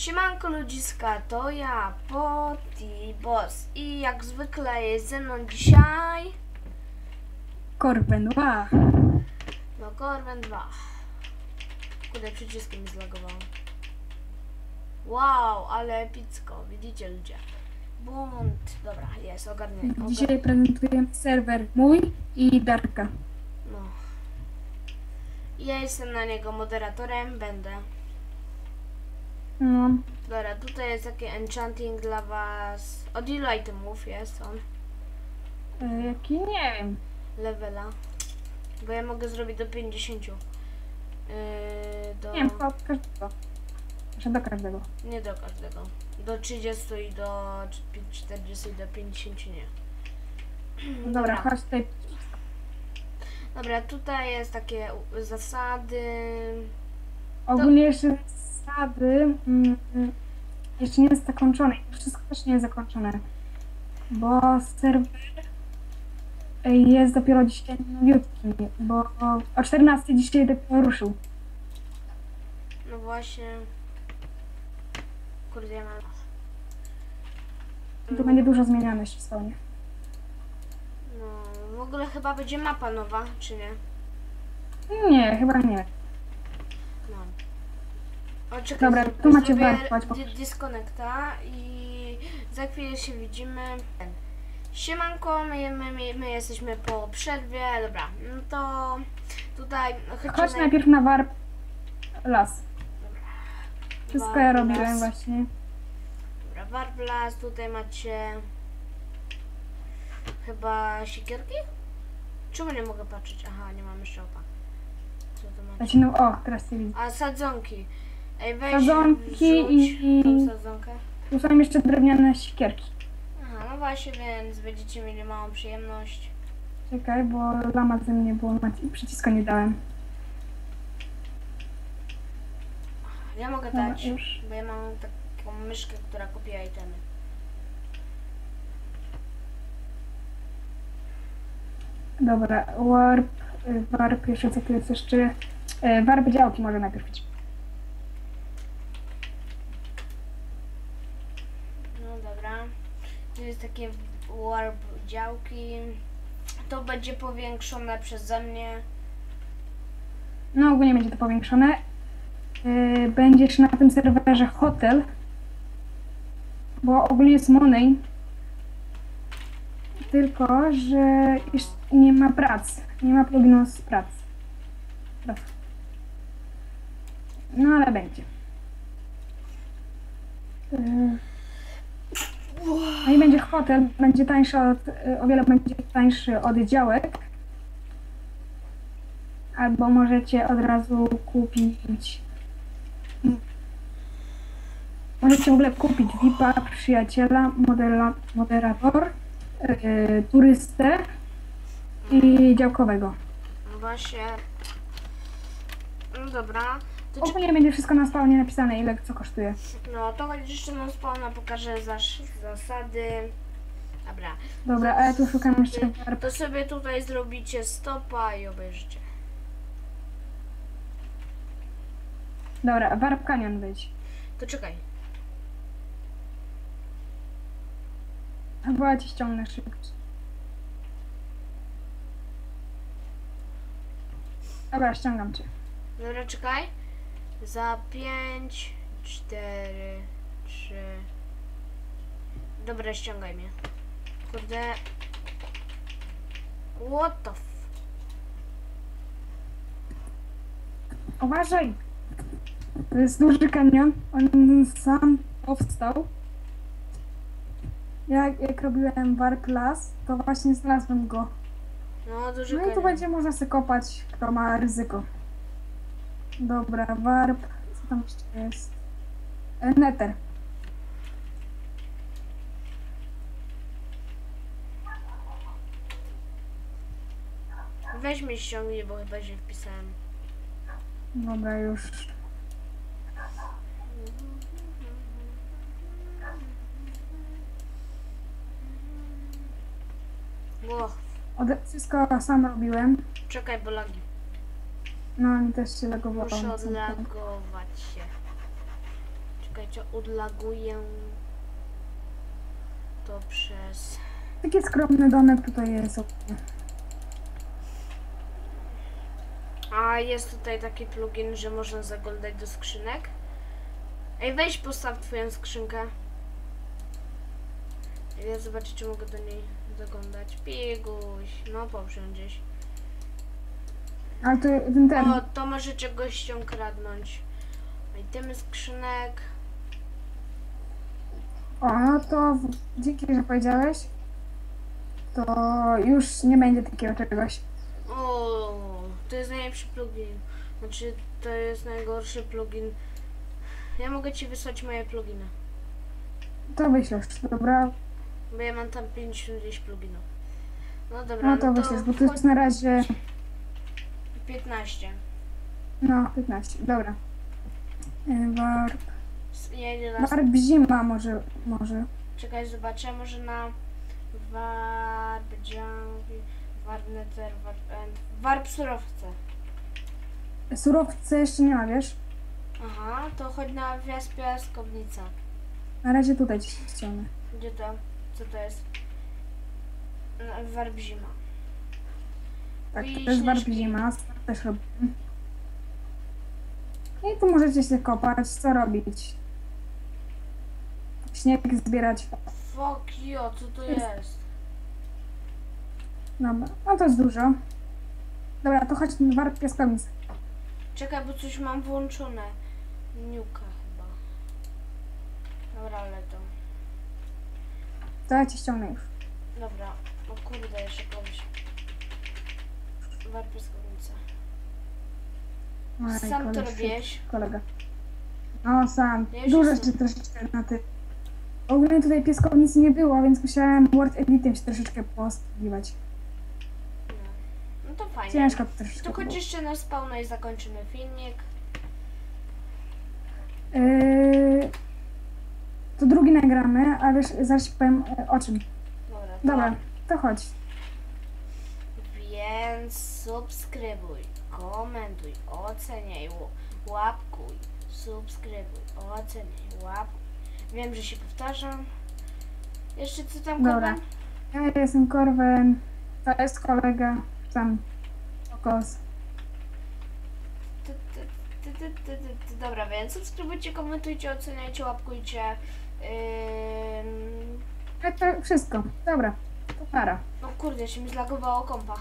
Siemanko ludziska, to ja, Poti Boss i jak zwykle jest ze mną dzisiaj Korben, ła. no Corben 2. Kurde, przyciski mi zlagowało. Wow, ale epicko, widzicie ludzie. Bunt, dobra, jest, ogarnię. ogar- Dzisiaj prezentujemy serwer mój i Darka. No. Ja jestem na niego moderatorem, będę. No, Dobra, tutaj jest taki enchanting dla was. Od ilu itemów jest on? e, jaki nie wiem. levela. Bo ja mogę zrobić do 50. Yy, do... Nie wiem, od każdego. Znaczy do każdego. Nie do każdego. Do 30 i do 40 i do 50 nie. Dobra, chodź tutaj. Dobra, tutaj jest takie zasady. Ogólnie jeszcze zasady mm, jeszcze nie jest zakończone. i Wszystko też nie jest zakończone. Bo serwer e, jest dopiero dzisiaj nowiutki, bo o 14 dzisiaj dopiero ruszył. No właśnie. Kurde, ja mam. Tu będzie dużo zmieniane się wspólnie. No, w ogóle chyba będzie mapa nowa, czy nie? Nie, chyba nie. No. O, czekaj, Dobra, tu macie di- pokaż. disconnecta i za chwilę się widzimy. Siemanko, my, my, my, my jesteśmy po przerwie, dobra, no to tutaj Chodź naj- najpierw na warp las. Wszystko ja Warp robiłem Las. właśnie. Dobra, Warblas, tutaj macie chyba siekierki? Czemu nie mogę patrzeć? Aha, nie mam jeszcze opa. Co to macie? Znaczy, no, o, teraz widzę. A, sadzonki. Ej, weź Sadzonki i- tą sadzonkę. Tu są jeszcze drewniane siekierki. Aha, no właśnie, więc będziecie mieli małą przyjemność. Czekaj, bo lama ze mnie było i przyciska nie dałem. Ja mogę Dobra, dać, już. bo ja mam taką myszkę, która kopie itemy. Dobra, warp, warp, jeszcze co tu jest jeszcze? Y, Warp działki może najpierw być. Dobra. Tu jest takie warp działki. To będzie powiększone przeze mnie. No ogólnie będzie to powiększone. Y, Będzie jeszcze na tym serwerze hotel, bo ogólnie jest Money. Tylko, że nie ma prac. Nie ma pluginu z prac. No ale będzie. Y, No będzie hotel, będzie tańszy od, o wiele będzie tańszy od działek. Albo możecie od razu kupić. Możecie w ogóle kupić VIP-a, przyjaciela, modela, moderator, yy, turystę i działkowego. No właśnie. No dobra. To czy... Ogólnie będzie wszystko na spawnie napisane, ile co kosztuje. No to chodź jeszcze na spawna pokażę zasady. Dobra. Dobra, a ja tu szukam jeszcze. To sobie tutaj zrobicie stopa i obejrzycie. Dobra, warp kanion być. To czekaj. Ja ci ściągnę szybko. Dobra, ściągam cię. Dobra, czekaj. Za 5, 4, 3. Dobra, ściągaj mnie. Kurde. What the f... Uważaj! To jest duży kanion. On sam powstał. Jak, jak robiłem warp las, to właśnie znalazłem go. No, duży No i tu kanion. będzie można sobie kopać, kto ma ryzyko. Dobra, warp. Co tam jeszcze jest? E, Nether. Weź mnie ściągnij, bo chyba źle wpisałem. Dobra, już. Ło, Od, wszystko sam robiłem. czekaj, bo lagi. No, mi też się lagowało. Muszę odlagować się. Czekaj. Czekajcie, odlaguję to przez... Taki skromny domek tutaj jest. A jest tutaj taki plugin, że można zaglądać do skrzynek. Ej, weź postaw twoją skrzynkę. Ja zobaczę, czy mogę do niej zaglądać. Piguś, no poprzem gdzieś. Ale to ten ten. O, to możecie gościom kradnąć. Itemy skrzynek. O, no to dzięki, że powiedziałeś. To już nie będzie takiego czegoś. O, to jest najlepszy plugin. Znaczy, to jest najgorszy plugin. Ja mogę ci wysłać moje pluginy. To wyślesz, dobra? Bo ja mam tam 50 gdzieś pluginów. No dobra, No to wyślesz, bo to jest na razie. 15. No, 15, dobra. Y, Warp. S- Ja idę na... Warp zima może, może. Czekaj, zobaczę, może na Warp Jungle, Warp Nether, Warp End, Warp Surowce. Surowce jeszcze nie ma, wiesz? Aha, to chodź na wjazd piaskownica. Na razie tutaj ci ściągnę. Gdzie to? Co to jest? No, Warp Zima. Tak, warp śnieżki. zima, też robię. I tu możecie się kopać, co robić? Śnieg zbierać. Fuck yo, co to jest? Dobra, no to jest dużo. Dobra, to chodź na warp piaskownic. Czekaj, bo coś mam włączone. Niuka chyba. Dobra, ale to. To ja ci ściągnę już. Dobra, o kurde, jeszcze kogoś. Warp piaskownica. Oj, Sam to koleś, robiłeś? Kolega. No sam. Ja Dużo jeszcze troszeczkę na ty. Ogólnie tutaj piaskownicy nie było, więc musiałem Word Editem się troszeczkę posługiwać. No. no to fajnie. Ciężko to troszeczkę To chodź jeszcze na spawna i zakończymy filmik. Yy, to drugi nagramy, ale ci powiem e, o czym. Dobra, to, Dobra, to chodź. Więc subskrybuj, komentuj, oceniaj, łapkuj, subskrybuj, oceniaj, łapkuj. Wiem, że się powtarzam. Jeszcze co tam Dobra. Korben? Ja jestem Korwen, to jest kolega, tam Okos. Ty, ty, ty, ty, ty, ty, ty. Dobra, więc subskrybujcie, komentujcie, oceniajcie, łapkujcie. Ale to wszystko. Dobra, to para. No kurde, się mi zlagowało kompa.